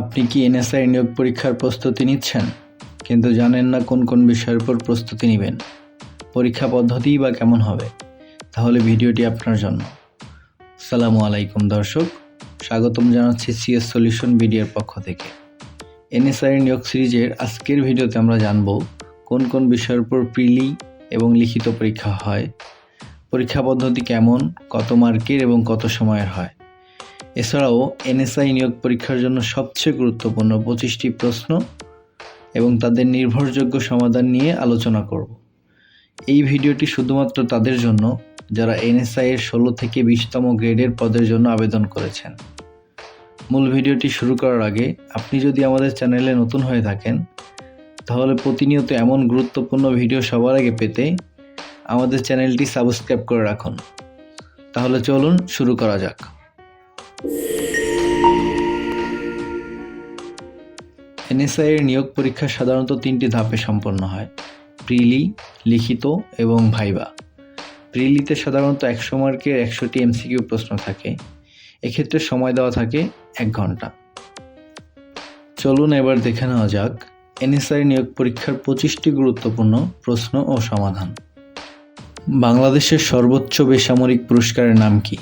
আপনি কি এনএসআই নিয়োগ পরীক্ষার প্রস্তুতি নিচ্ছেন? কিন্তু জানেন না কোন কোন বিষয়ের উপর প্রস্তুতি নেবেন। পরীক্ষা পদ্ধতিই বা কেমন হবে? তাহলে ভিডিওটি আপনার জন্য। সালামু আলাইকুম দর্শক, স্বাগতম জানাচ্ছি সিএস সলিউশন বিডিআর পক্ষ থেকে। এনএসআই নিয়োগ সিরিজের আজকের ভিডিওতে আমরা জানব কোন কোন বিষয়ের উপর প্রিলি এবং লিখিত পরীক্ষা হয়, পরীক্ষা পদ্ধতি কেমন, কত মার্কের এবং কত সময়ের হয়। এছাড়াও এনএসআই নিয়োগ পরীক্ষার জন্য সবচেয়ে গুরুত্বপূর্ণ পঁচিশটি প্রশ্ন এবং তাদের নির্ভরযোগ্য সমাধান নিয়ে আলোচনা করব। এই ভিডিওটি শুধুমাত্র তাদের জন্য, যারা এনএসআই এর ষোলো থেকে বিশতম গ্রেডের পদের জন্য আবেদন করেছেন। মূল ভিডিওটি শুরু করার আগে আপনি যদি আমাদের চ্যানেলে নতুন হয়ে থাকেন, তাহলে প্রতিনিয়ত এমন গুরুত্বপূর্ণ ভিডিও সবার আগে পেতে আমাদের চ্যানেলটি সাবস্ক্রাইব করে রাখুন। তাহলে চলুন শুরু করা যাক। এনএসআই এর নিয়োগ পরীক্ষা সাধারণত তিনটি ধাপে সম্পন্ন হয়, প্রিলি, লিখিত এবং ভাইবা। প্রিলিতে সাধারণত একশো মার্কের একশোটি এমসিকিউ প্রশ্ন থাকে, এক্ষেত্রে সময় দেওয়া থাকে এক ঘণ্টা। চলুন এবার দেখে নেওয়া যাক এনএসআই নিয়োগ পরীক্ষার পঁচিশটি গুরুত্বপূর্ণ প্রশ্ন ও সমাধান। বাংলাদেশের সর্বোচ্চ বেসামরিক পুরস্কারের নাম কি?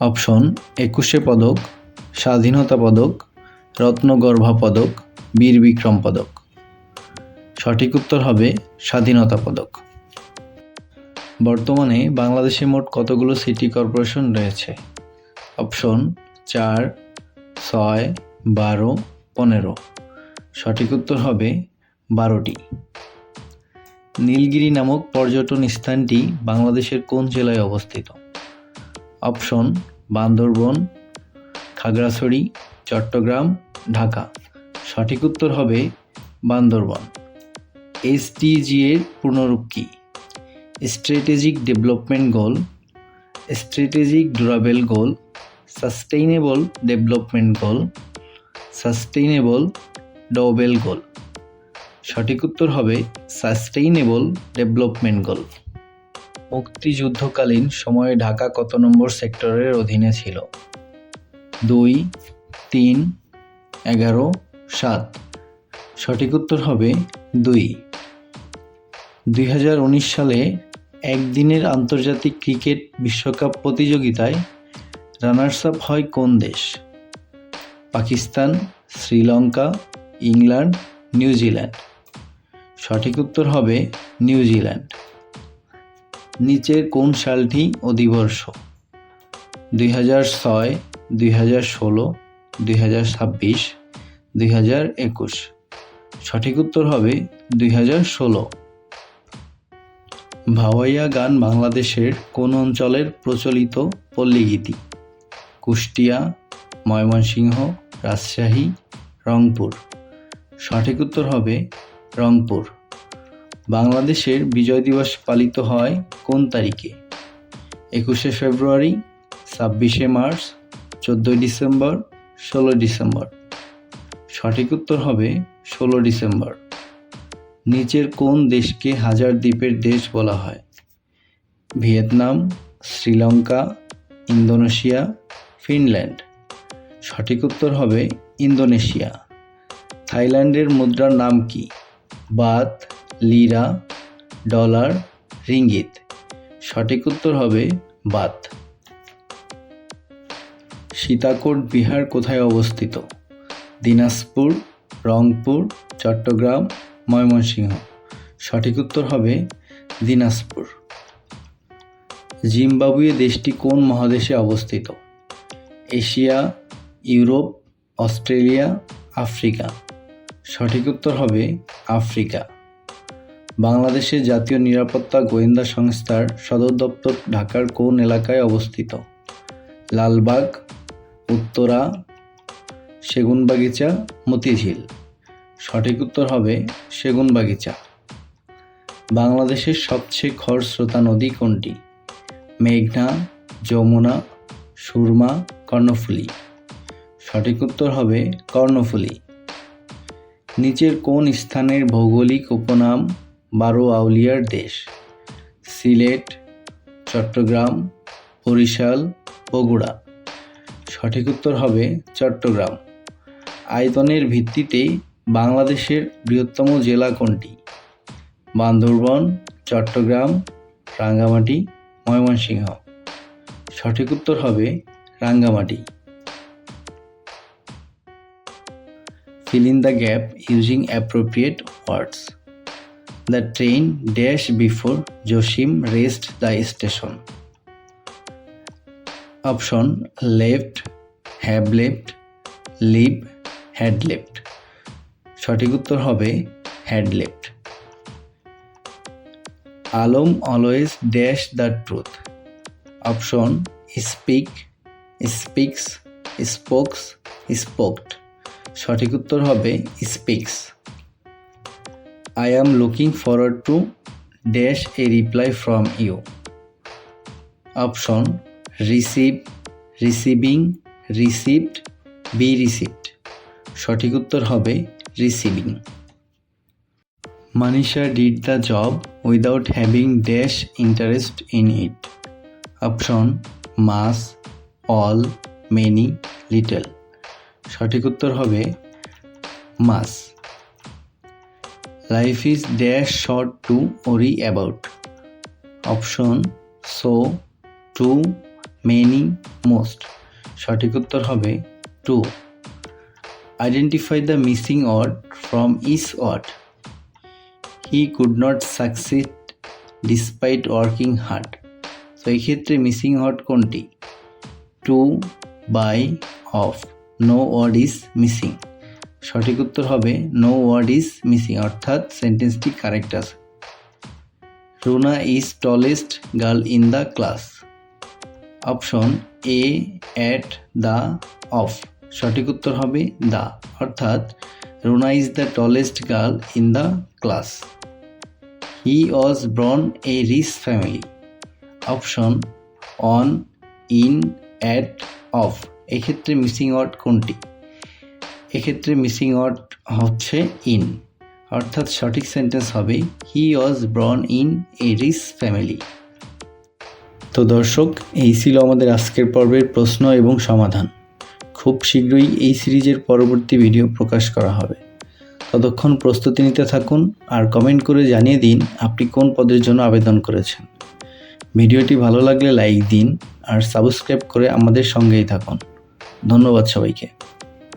অপশন, একুশে পদক, স্বাধীনতা পদক রত্নগর্ভা পদক বীর বিক্রম পদক সঠিক উত্তর হবে স্বাধীনতা পদক। বর্তমানে বাংলাদেশে মোট কতগুলো সিটি কর্পোরেশন রয়েছে? অপশন চার, ছয়, বারো, পনেরো। সঠিক উত্তর হবে বারোটি। নীলগিরি নামক পর্যটন স্থানটি বাংলাদেশের কোন জেলায় অবস্থিত? অপশন বান্দরবন, খাগড়াছড়ি, চট্টগ্রাম ঢাকা। সঠিক উত্তর হবে বান্দরবন। এসডিজি এর পূর্ণরূপ কি? Strategic development goal strategic durable goal sustainable development goal sustainable durable goal সঠিক উত্তর হবে সাস্টেইনেবল ডেভেলপমেন্ট গোল মুক্তিযুদ্ধকালীন সময়ে ঢাকা কত নম্বর সেক্টরের অধীনে ছিল? দুই, তিন এগারো, সাত। সঠিক উত্তর হবে দুই। দুই সালে একদিনের আন্তর্জাতিক ক্রিকেট বিশ্বকাপ প্রতিযোগিতায় রানার্স আপ হয় কোন দেশ? Pakistan, Sri Lanka, England, New Zealand. সঠিক উত্তর হবে নিউজিল্যান্ড। নিচের কোন সালটি অধিবর্ষ? দুই হাজার ছয়, দুই হাজার ষোলো, দুই হাজার ছাব্বিশ দুই হাজার একুশ। সঠিক উত্তর হবে দুই হাজার ষোলো। ভাওয়াইয়া গান বাংলাদেশের কোন অঞ্চলের প্রচলিত পল্লীগীতি? কুষ্টিয়া, ময়মনসিংহ, রাজশাহী, রংপুর। সঠিক উত্তর হবে রংপুর। বাংলাদেশের বিজয় দিবস পালিত হয় কোন তারিখে? একুশে ফেব্রুয়ারি, ছাব্বিশে মার্চ, চোদ্দোই ডিসেম্বর ষোলো ডিসেম্বর। সঠিক উত্তর হবে ষোলো ডিসেম্বর। নিচের কোন দেশকে হাজার দ্বীপের দেশ বলা হয়? Vietnam, Sri Lanka, Indonesia, Finland. সঠিক উত্তর হবে ইন্দোনেশিয়া। থাইল্যান্ডের মুদ্রার নাম কি? Baht, lira, dollar, ringgit. সঠিক উত্তর হবে বাত। সীতাকোট বিহার কোথায় অবস্থিত? দিনাজপুর, রংপুর, চট্টগ্রাম, ময়মনসিংহ। সঠিক উত্তর হবে দিনাজপুর। জিম্বাবুয়ে দেশটি কোন মহাদেশে অবস্থিত? Asia, Europe, Australia, Africa. সঠিক উত্তর হবে আফ্রিকা। বাংলাদেশের জাতীয় নিরাপত্তা গোয়েন্দা সংস্থার সদর দপ্তর ঢাকার কোন এলাকায় অবস্থিত? লালবাগ, উত্তরা সেগুনবাগিচা, মতিঝিল। সঠিক উত্তর হবে সেগুন বাগিচা বাংলাদেশের সবচেয়ে খরস্রোতা নদী কোনটি? মেঘনা, যমুনা, সুরমা, কর্ণফুলী। সঠিক উত্তর হবে কর্ণফুলী। নিচের কোন স্থানের ভৌগোলিক উপনাম বারো আউলিয়ার দেশ? সিলেট, চট্টগ্রাম, বরিশাল, বগুড়া। সঠিক উত্তর হবে চট্টগ্রাম। আয়তনের ভিত্তিতেই বাংলাদেশের বৃহত্তম জেলা কোনটি? বান্দরবন, চট্টগ্রাম, রাঙ্গামাটি, ময়মনসিংহ। সঠিক উত্তর হবে Rangamati. Filling the gap using appropriate words the train dash before Jasim reached the station option left have left leave had left. সঠিক উত্তর হবে had left. Alam always dash the truth option speak speaks spokes spoked সঠিক উত্তর হবে speaks I am looking forward to dash a reply from you option receive receiving received be received সঠিক উত্তর হবে receiving Manisha did the job without having dash interest in it option much all many little সঠিক উত্তর হবে much life is dash short to worry about option so too many most সঠিক উত্তর হবে to identify the missing word from this word he could not succeed despite working hard তো এই ক্ষেত্রে missing word কোনটি? To by of no word is missing সঠিক উত্তর হবে নো ওয়ার্ড ইজ মিসিং অর্থাৎ সেন্টেন্সটি কারেক্ট আছে। Runa is tallest girl in the class option a at the of সঠিক উত্তর হবে দ্য অর্থাৎ Runa is the tallest girl in the class he was born a rich family option on in at of এক্ষেত্রে missing word কোনটি? এক্ষেত্রে missing word হচ্ছে in অর্থাৎ, সঠিক সেন্টেন্স হবে he was born in a rich family তো দর্শক, এই ছিল আমাদের আজকের পর্বের প্রশ্ন এবং সমাধান। খুব শীঘ্রই এই সিরিজের পরবর্তী ভিডিও প্রকাশ করা হবে। ততক্ষণ প্রস্তুতি নিতে থাকুন আর কমেন্ট করে জানিয়ে দিন আপনি কোন পদের জন্য আবেদন করেছেন। ভিডিওটি ভালো লাগলে লাইক দিন আর সাবস্ক্রাইব করে আমাদের সঙ্গেই থাকুন। ধন্যবাদ সবাইকে।